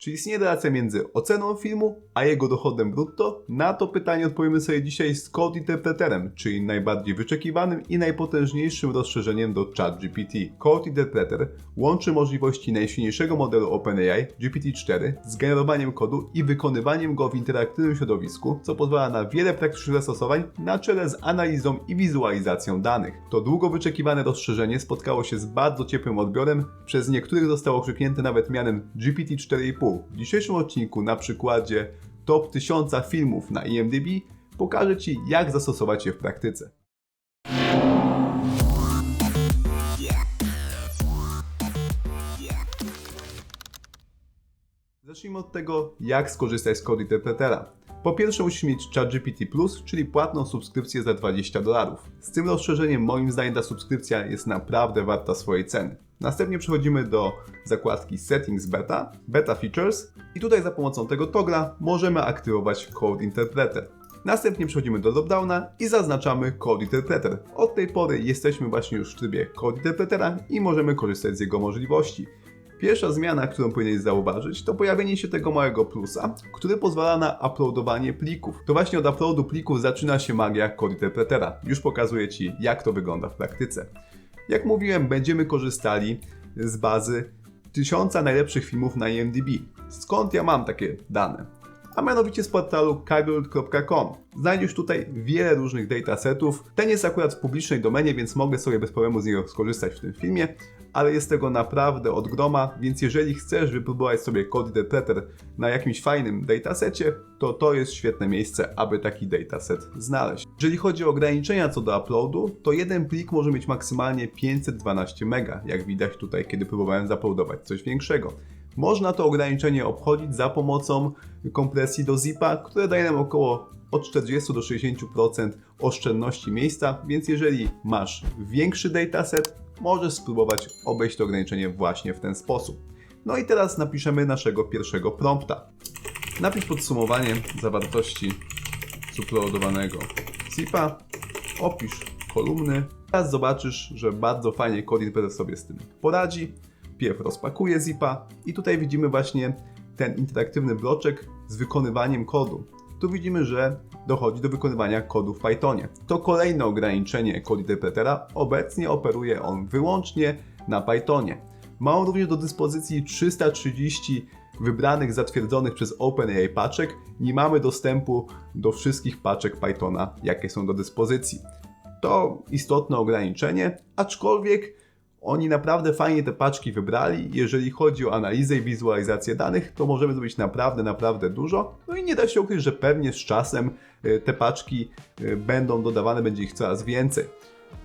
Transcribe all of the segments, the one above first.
Czy istnieje relacja między oceną filmu a jego dochodem brutto? Na to pytanie odpowiemy sobie dzisiaj z Code Interpreterem, czyli najbardziej wyczekiwanym i najpotężniejszym rozszerzeniem do ChatGPT. Code Interpreter łączy możliwości najsilniejszego modelu OpenAI GPT-4 z generowaniem kodu i wykonywaniem go w interaktywnym środowisku, co pozwala na wiele praktycznych zastosowań na czele z analizą i wizualizacją danych. To długo wyczekiwane rozszerzenie spotkało się z bardzo ciepłym odbiorem, przez niektórych zostało okrzyknięte nawet mianem GPT-4,5. W dzisiejszym odcinku na przykładzie top 1000 filmów na IMDb pokażę Ci jak zastosować je w praktyce. Zacznijmy od tego, jak skorzystać z Code Interpretera. Po pierwsze musisz mieć ChatGPT Plus, czyli płatną subskrypcję za 20 dolarów. Z tym rozszerzeniem moim zdaniem ta subskrypcja jest naprawdę warta swojej ceny. Następnie przechodzimy do zakładki Settings Beta, Beta Features i tutaj za pomocą tego togla możemy aktywować Code Interpreter. Następnie przechodzimy do dropdowna i zaznaczamy Code Interpreter. Od tej pory jesteśmy właśnie już w trybie Code Interpretera i możemy korzystać z jego możliwości. Pierwsza zmiana, którą powinieneś zauważyć, to pojawienie się tego małego plusa, który pozwala na uploadowanie plików. To właśnie od uploadu plików zaczyna się magia Code Interpretera. Już pokazuję Ci, jak to wygląda w praktyce. Jak mówiłem, będziemy korzystali z bazy tysiąca najlepszych filmów na IMDb. Skąd ja mam takie dane? A mianowicie z portalu kaggle.com. Znajdziesz tutaj wiele różnych datasetów. Ten jest akurat w publicznej domenie, więc mogę sobie bez problemu z niego skorzystać w tym filmie, ale jest tego naprawdę od groma, więc jeżeli chcesz wypróbować sobie Code Interpreter na jakimś fajnym datasecie, to to jest świetne miejsce, aby taki dataset znaleźć. Jeżeli chodzi o ograniczenia co do uploadu, to jeden plik może mieć maksymalnie 512 MB, jak widać tutaj, kiedy próbowałem zaploadować coś większego. Można to ograniczenie obchodzić za pomocą kompresji do zipa, które daje nam około od 40 do 60% oszczędności miejsca, więc jeżeli masz większy dataset, możesz spróbować obejść to ograniczenie właśnie w ten sposób. No i teraz napiszemy naszego pierwszego prompta. Napisz podsumowanie zawartości zuploadowanego zipa, opisz kolumny. Teraz zobaczysz, że bardzo fajnie Code Interpreter sobie z tym poradzi. Pierw rozpakuje zipa i tutaj widzimy właśnie ten interaktywny bloczek z wykonywaniem kodu. Tu widzimy, że dochodzi do wykonywania kodu w Pythonie. To kolejne ograniczenie Code Interpretera. Obecnie operuje on wyłącznie na Pythonie. Ma on również do dyspozycji 330 wybranych, zatwierdzonych przez OpenAI paczek. Nie mamy dostępu do wszystkich paczek Pythona, jakie są do dyspozycji. To istotne ograniczenie, aczkolwiek oni naprawdę fajnie te paczki wybrali. Jeżeli chodzi o analizę i wizualizację danych, to możemy zrobić naprawdę, naprawdę dużo. No i nie da się ukryć, że pewnie z czasem y, te paczki y, będą dodawane, będzie ich coraz więcej.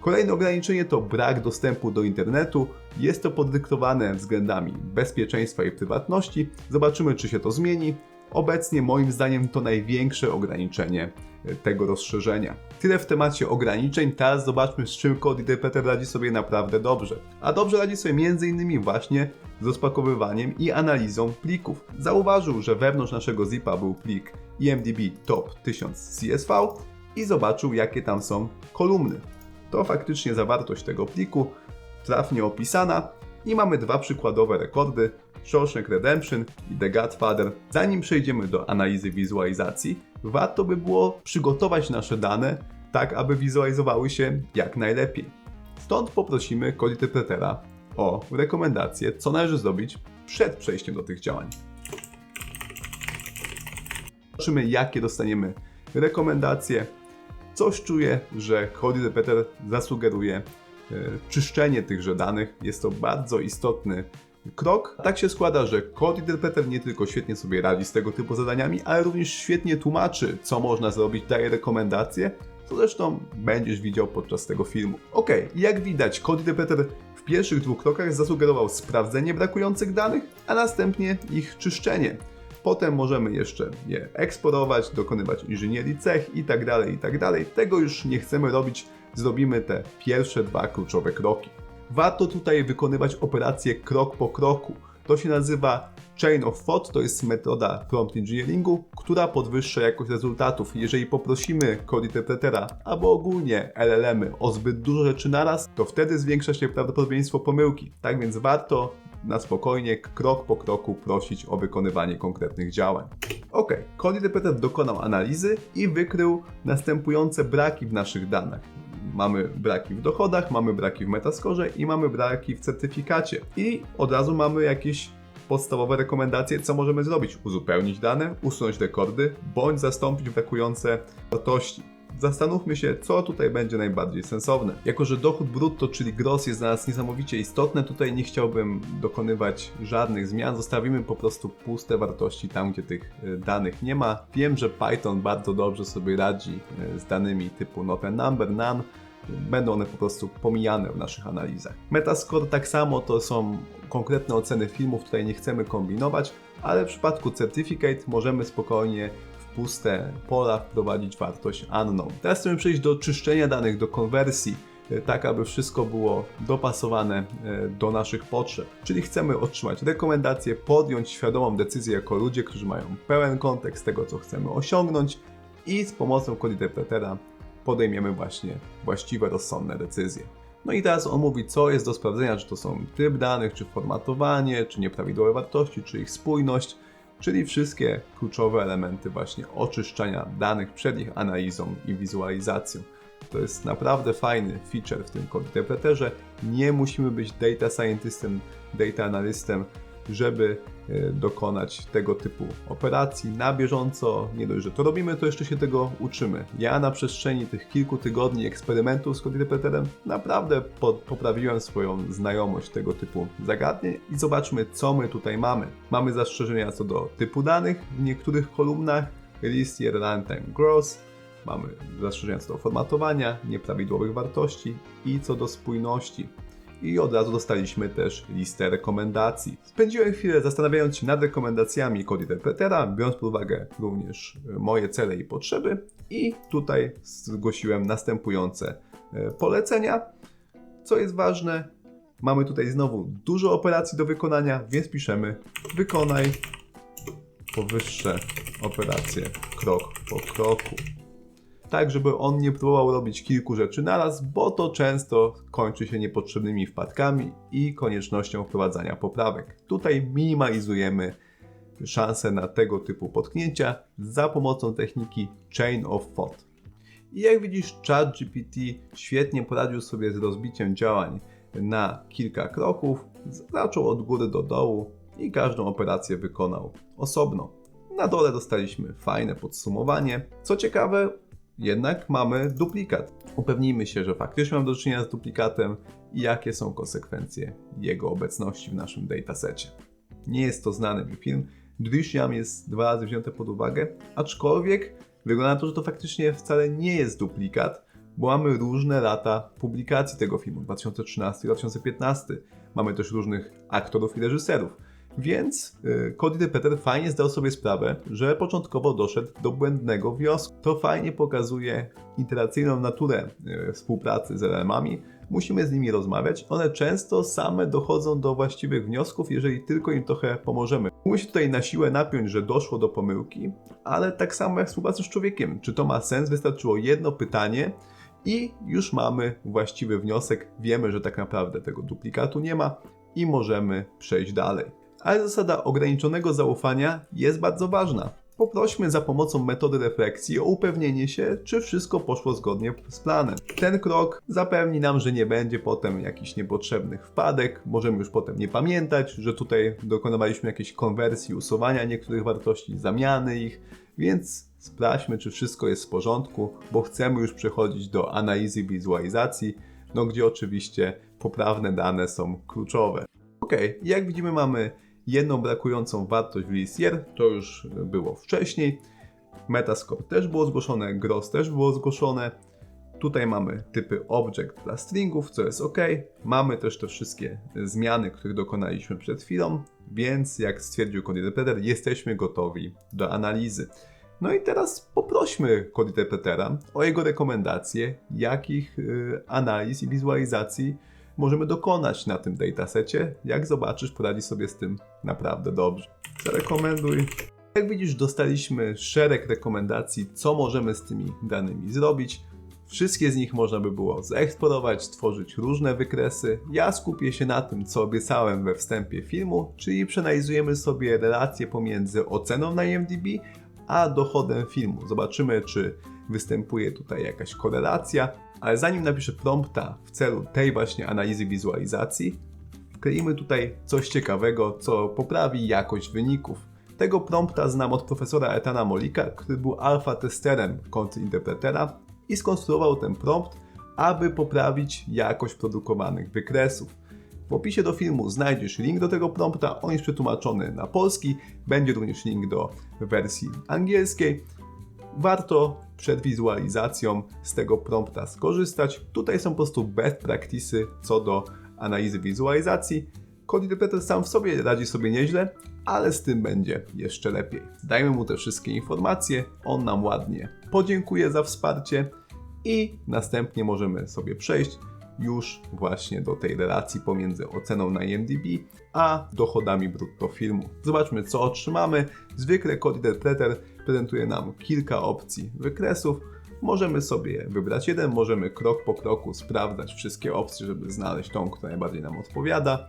Kolejne ograniczenie to brak dostępu do internetu. Jest to podyktowane względami bezpieczeństwa i prywatności. Zobaczymy, czy się to zmieni. Obecnie moim zdaniem to największe ograniczenie e, tego rozszerzenia. Tyle w temacie ograniczeń, teraz zobaczmy z czym Code Interpreter radzi sobie naprawdę dobrze. A dobrze radzi sobie m.in. właśnie z rozpakowywaniem i analizą plików. Zauważył, że wewnątrz naszego zipa był plik IMDb Top 1000 CSV i zobaczył jakie tam są kolumny. To faktycznie zawartość tego pliku, trafnie opisana i mamy dwa przykładowe rekordy, Shawshank Redemption i The Godfather. Zanim przejdziemy do analizy wizualizacji, warto by było przygotować nasze dane tak, aby wizualizowały się jak najlepiej. Stąd poprosimy Interpretera o rekomendacje, co należy zrobić przed przejściem do tych działań. Zobaczymy, jakie dostaniemy rekomendacje. Coś czuję, że Interpreter zasugeruje e, czyszczenie tychże danych. Jest to bardzo istotny krok. Tak się składa, że Code Interpreter nie tylko świetnie sobie radzi z tego typu zadaniami, ale również świetnie tłumaczy, co można zrobić, daje rekomendacje, co zresztą będziesz widział podczas tego filmu. Ok, jak widać, Code Interpreter w pierwszych dwóch krokach zasugerował sprawdzenie brakujących danych, a następnie ich czyszczenie. Potem możemy jeszcze je eksporować, dokonywać inżynierii cech itd., tak itd. Tak tego już nie chcemy robić, zrobimy te pierwsze dwa kluczowe kroki. Warto tutaj wykonywać operacje krok po kroku. To się nazywa Chain of Thought, to jest metoda prompt engineeringu, która podwyższa jakość rezultatów. Jeżeli poprosimy Code Interpretera albo ogólnie LLM-y o zbyt dużo rzeczy naraz, to wtedy zwiększa się prawdopodobieństwo pomyłki. Tak więc warto na spokojnie, krok po kroku prosić o wykonywanie konkretnych działań. Ok, CodeInterpreter dokonał analizy i wykrył następujące braki w naszych danych. Mamy braki w dochodach, mamy braki w metaskorze i mamy braki w certyfikacie. I od razu mamy jakieś podstawowe rekomendacje, co możemy zrobić. Uzupełnić dane, usunąć rekordy, bądź zastąpić brakujące wartości. Zastanówmy się, co tutaj będzie najbardziej sensowne. Jako, że dochód brutto, czyli gross jest dla nas niesamowicie istotne, tutaj nie chciałbym dokonywać żadnych zmian. Zostawimy po prostu puste wartości tam, gdzie tych e, danych nie ma. Wiem, że Python bardzo dobrze sobie radzi e, z danymi typu not number, none. Będą one po prostu pomijane w naszych analizach. Metascore tak samo to są konkretne oceny filmów, tutaj nie chcemy kombinować, ale w przypadku Certificate możemy spokojnie puste pola wprowadzić wartość unknown. Teraz chcemy przejść do czyszczenia danych, do konwersji, e, tak aby wszystko było dopasowane e, do naszych potrzeb. Czyli chcemy otrzymać rekomendacje, podjąć świadomą decyzję jako ludzie, którzy mają pełen kontekst tego, co chcemy osiągnąć i z pomocą kodinterpretera podejmiemy właśnie właściwe, rozsądne decyzje. No i teraz on mówi, co jest do sprawdzenia, czy to są typ danych, czy formatowanie, czy nieprawidłowe wartości, czy ich spójność czyli wszystkie kluczowe elementy właśnie oczyszczania danych przed ich analizą i wizualizacją. To jest naprawdę fajny feature w tym interpreterze. Nie musimy być data scientistem, data analystem, żeby e, dokonać tego typu operacji na bieżąco. Nie dość, że to robimy, to jeszcze się tego uczymy. Ja na przestrzeni tych kilku tygodni eksperymentów z CodeInterpreterem naprawdę po poprawiłem swoją znajomość tego typu zagadnień i zobaczmy, co my tutaj mamy. Mamy zastrzeżenia co do typu danych w niektórych kolumnach, list year runtime gross, mamy zastrzeżenia co do formatowania, nieprawidłowych wartości i co do spójności i od razu dostaliśmy też listę rekomendacji. Spędziłem chwilę zastanawiając się nad rekomendacjami Code Interpretera, biorąc pod uwagę również e, moje cele i potrzeby i tutaj zgłosiłem następujące e, polecenia. Co jest ważne, mamy tutaj znowu dużo operacji do wykonania, więc piszemy wykonaj powyższe operacje krok po kroku tak żeby on nie próbował robić kilku rzeczy naraz, bo to często kończy się niepotrzebnymi wpadkami i koniecznością wprowadzania poprawek. Tutaj minimalizujemy szanse na tego typu potknięcia za pomocą techniki Chain of Thought. I jak widzisz, ChatGPT świetnie poradził sobie z rozbiciem działań na kilka kroków, zaczął od góry do dołu i każdą operację wykonał osobno. Na dole dostaliśmy fajne podsumowanie. Co ciekawe, jednak mamy duplikat. Upewnijmy się, że faktycznie mamy do czynienia z duplikatem i jakie są konsekwencje jego obecności w naszym datasecie. Nie jest to znany mi film. Drishiam jest dwa razy wzięte pod uwagę, aczkolwiek wygląda na to, że to faktycznie wcale nie jest duplikat, bo mamy różne lata publikacji tego filmu 2013 2015. Mamy też różnych aktorów i reżyserów. Więc yy, Cody Peter fajnie zdał sobie sprawę, że początkowo doszedł do błędnego wniosku. To fajnie pokazuje iteracyjną naturę yy, współpracy z LM-ami. Musimy z nimi rozmawiać. One często same dochodzą do właściwych wniosków, jeżeli tylko im trochę pomożemy. Mógłby się tutaj na siłę napiąć, że doszło do pomyłki, ale tak samo jak współpraca z człowiekiem. Czy to ma sens? Wystarczyło jedno pytanie, i już mamy właściwy wniosek. Wiemy, że tak naprawdę tego duplikatu nie ma i możemy przejść dalej ale zasada ograniczonego zaufania jest bardzo ważna. Poprośmy za pomocą metody refleksji o upewnienie się, czy wszystko poszło zgodnie z planem. Ten krok zapewni nam, że nie będzie potem jakichś niepotrzebnych wpadek, możemy już potem nie pamiętać, że tutaj dokonywaliśmy jakiejś konwersji, usuwania niektórych wartości, zamiany ich, więc sprawdźmy, czy wszystko jest w porządku, bo chcemy już przechodzić do analizy wizualizacji, no gdzie oczywiście poprawne dane są kluczowe. Ok, jak widzimy mamy jedną brakującą wartość w Listier, to już było wcześniej. Metascore też było zgłoszone, Gross też było zgłoszone. Tutaj mamy typy object dla stringów, co jest ok. Mamy też te wszystkie zmiany, których dokonaliśmy przed chwilą, więc jak stwierdził CodeInterpreter, jesteśmy gotowi do analizy. No i teraz poprośmy CodeInterpretera o jego rekomendacje, jakich y, analiz i wizualizacji możemy dokonać na tym datasecie. Jak zobaczysz, poradzi sobie z tym naprawdę dobrze. Zarekomenduj. Jak widzisz, dostaliśmy szereg rekomendacji, co możemy z tymi danymi zrobić. Wszystkie z nich można by było zaeksplorować, stworzyć różne wykresy. Ja skupię się na tym, co obiecałem we wstępie filmu, czyli przeanalizujemy sobie relacje pomiędzy oceną na IMDb a dochodem filmu. Zobaczymy, czy występuje tutaj jakaś korelacja, ale zanim napiszę prompta w celu tej właśnie analizy wizualizacji, wkleimy tutaj coś ciekawego, co poprawi jakość wyników. Tego prompta znam od profesora Etana Molika, który był alfa testerem konty interpretera i skonstruował ten prompt, aby poprawić jakość produkowanych wykresów. W opisie do filmu znajdziesz link do tego prompta, on jest przetłumaczony na polski, będzie również link do wersji angielskiej. Warto przed wizualizacją z tego prompta skorzystać. Tutaj są po prostu best practices co do analizy wizualizacji. Code Interpreter sam w sobie radzi sobie nieźle, ale z tym będzie jeszcze lepiej. Dajmy mu te wszystkie informacje, on nam ładnie podziękuje za wsparcie i następnie możemy sobie przejść już właśnie do tej relacji pomiędzy oceną na IMDb a dochodami brutto filmu. Zobaczmy co otrzymamy. Zwykle Code Interpreter prezentuje nam kilka opcji wykresów. Możemy sobie wybrać jeden, możemy krok po kroku sprawdzać wszystkie opcje, żeby znaleźć tą, która najbardziej nam odpowiada.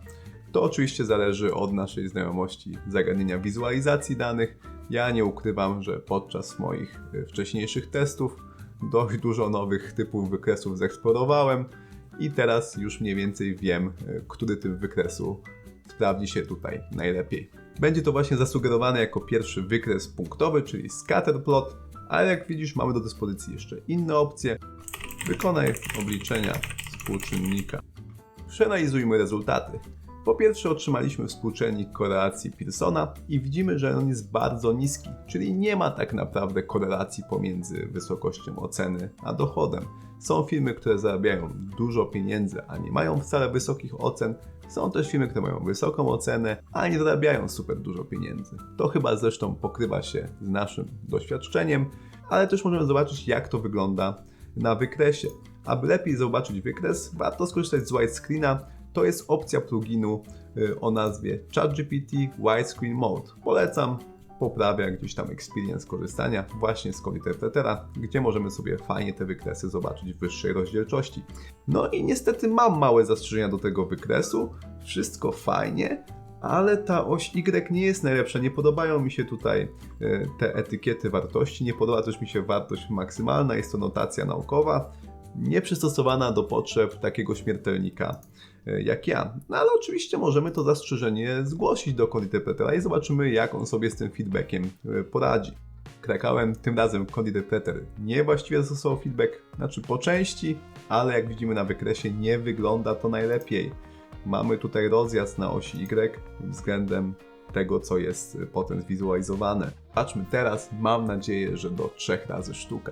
To oczywiście zależy od naszej znajomości zagadnienia wizualizacji danych. Ja nie ukrywam, że podczas moich y, wcześniejszych testów dość dużo nowych typów wykresów zeksplorowałem i teraz już mniej więcej wiem, y, który typ wykresu sprawdzi się tutaj najlepiej. Będzie to właśnie zasugerowane jako pierwszy wykres punktowy, czyli scatterplot, ale jak widzisz mamy do dyspozycji jeszcze inne opcje. Wykonaj obliczenia współczynnika. Przeanalizujmy rezultaty. Po pierwsze otrzymaliśmy współczynnik korelacji Pearsona i widzimy, że on jest bardzo niski, czyli nie ma tak naprawdę korelacji pomiędzy wysokością oceny a dochodem. Są firmy, które zarabiają dużo pieniędzy, a nie mają wcale wysokich ocen. Są też firmy, które mają wysoką ocenę, a nie zarabiają super dużo pieniędzy. To chyba zresztą pokrywa się z naszym doświadczeniem, ale też możemy zobaczyć, jak to wygląda na wykresie. Aby lepiej zobaczyć wykres, warto skorzystać z widescreena, to jest opcja pluginu y, o nazwie ChatGPT Widescreen Mode. Polecam, poprawia gdzieś tam experience korzystania właśnie z Interpretera, gdzie możemy sobie fajnie te wykresy zobaczyć w wyższej rozdzielczości. No i niestety mam małe zastrzeżenia do tego wykresu, wszystko fajnie, ale ta oś Y nie jest najlepsza. Nie podobają mi się tutaj y, te etykiety wartości, nie podoba też mi się wartość maksymalna, jest to notacja naukowa, nieprzystosowana do potrzeb takiego śmiertelnika jak ja. No ale oczywiście możemy to zastrzeżenie zgłosić do Code i zobaczymy, jak on sobie z tym feedbackiem e, poradzi. Krakałem tym razem Code Interpreter niewłaściwie zastosował feedback, znaczy po części, ale jak widzimy na wykresie nie wygląda to najlepiej. Mamy tutaj rozjazd na osi Y względem tego, co jest e, potem zwizualizowane. Patrzmy teraz, mam nadzieję, że do trzech razy sztuka.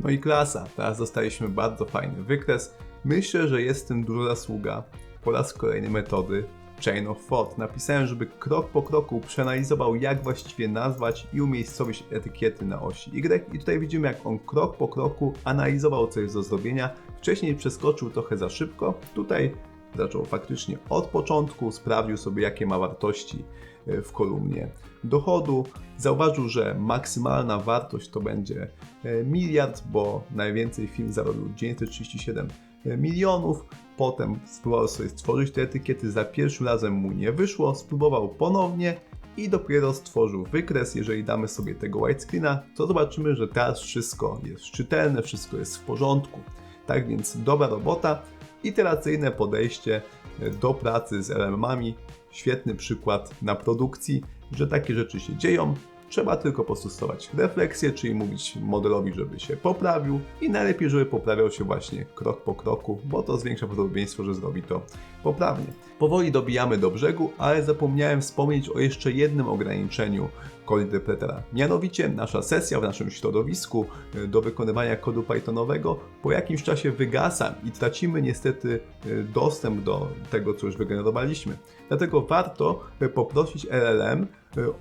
No i klasa, teraz dostaliśmy bardzo fajny wykres. Myślę, że jest tym duża zasługa po raz kolejny metody Chain of Thought. Napisałem, żeby krok po kroku przeanalizował, jak właściwie nazwać i umiejscowić etykiety na osi Y. I tutaj widzimy, jak on krok po kroku analizował, co jest do zrobienia. Wcześniej przeskoczył trochę za szybko. Tutaj zaczął faktycznie od początku, sprawdził sobie, jakie ma wartości e, w kolumnie dochodu. Zauważył, że maksymalna wartość to będzie e, miliard, bo najwięcej film zarobił 937 e, milionów. Potem spróbował sobie stworzyć te etykiety, za pierwszym razem mu nie wyszło, spróbował ponownie i dopiero stworzył wykres. Jeżeli damy sobie tego widescreena, to zobaczymy, że teraz wszystko jest czytelne, wszystko jest w porządku. Tak więc dobra robota, iteracyjne podejście e, do pracy z LLM-ami. Świetny przykład na produkcji, że takie rzeczy się dzieją. Trzeba tylko postosować refleksję, czyli mówić modelowi, żeby się poprawił i najlepiej, żeby poprawiał się właśnie krok po kroku, bo to zwiększa prawdopodobieństwo, że zrobi to poprawnie. Powoli dobijamy do brzegu, ale zapomniałem wspomnieć o jeszcze jednym ograniczeniu Code Interpretera. Mianowicie nasza sesja w naszym środowisku e, do wykonywania kodu Pythonowego po jakimś czasie wygasa i tracimy niestety e, dostęp do tego, co już wygenerowaliśmy. Dlatego warto e, poprosić LLM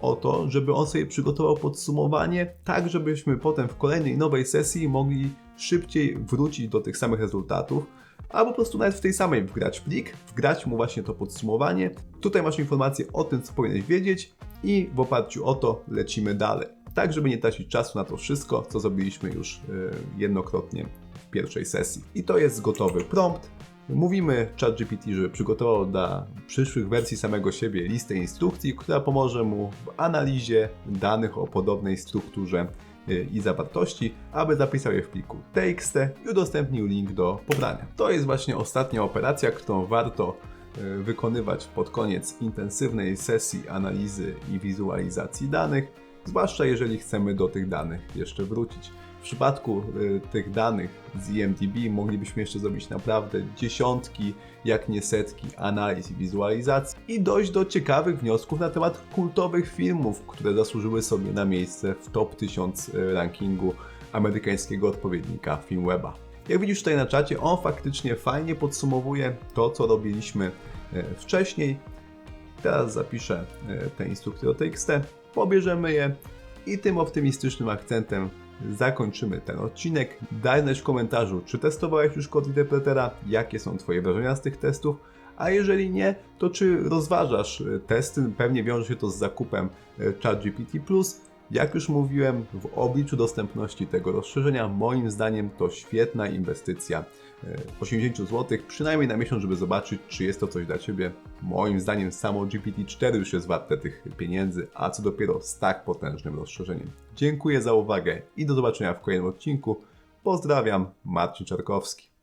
o to, żeby on sobie przygotował podsumowanie, tak żebyśmy potem w kolejnej nowej sesji mogli szybciej wrócić do tych samych rezultatów albo po prostu nawet w tej samej wgrać plik, wgrać mu właśnie to podsumowanie. Tutaj masz informacje o tym, co powinieneś wiedzieć i w oparciu o to lecimy dalej. Tak, żeby nie tracić czasu na to wszystko, co zrobiliśmy już yy, jednokrotnie w pierwszej sesji. I to jest gotowy prompt. Mówimy ChatGPT, żeby przygotował dla przyszłych wersji samego siebie listę instrukcji, która pomoże mu w analizie danych o podobnej strukturze y, i zawartości, aby zapisał je w pliku TXT i udostępnił link do pobrania. To jest właśnie ostatnia operacja, którą warto wykonywać pod koniec intensywnej sesji analizy i wizualizacji danych, zwłaszcza jeżeli chcemy do tych danych jeszcze wrócić. W przypadku y, tych danych z IMDb moglibyśmy jeszcze zrobić naprawdę dziesiątki, jak nie setki analiz i wizualizacji i dojść do ciekawych wniosków na temat kultowych filmów, które zasłużyły sobie na miejsce w top 1000 rankingu amerykańskiego odpowiednika Filmweba. Jak widzisz tutaj na czacie, on faktycznie fajnie podsumowuje to, co robiliśmy e, wcześniej. Teraz zapiszę e, te instrukcje do TXT, pobierzemy je i tym optymistycznym akcentem zakończymy ten odcinek. Daj znać w komentarzu, czy testowałeś już kod interpretera, jakie są Twoje wrażenia z tych testów, a jeżeli nie, to czy rozważasz e, testy? Pewnie wiąże się to z zakupem ChatGPT+. Jak już mówiłem, w obliczu dostępności tego rozszerzenia, moim zdaniem to świetna inwestycja. E, 80 zł przynajmniej na miesiąc, żeby zobaczyć, czy jest to coś dla Ciebie. Moim zdaniem samo GPT-4 już jest warte tych pieniędzy, a co dopiero z tak potężnym rozszerzeniem. Dziękuję za uwagę i do zobaczenia w kolejnym odcinku. Pozdrawiam, Marcin Czarkowski.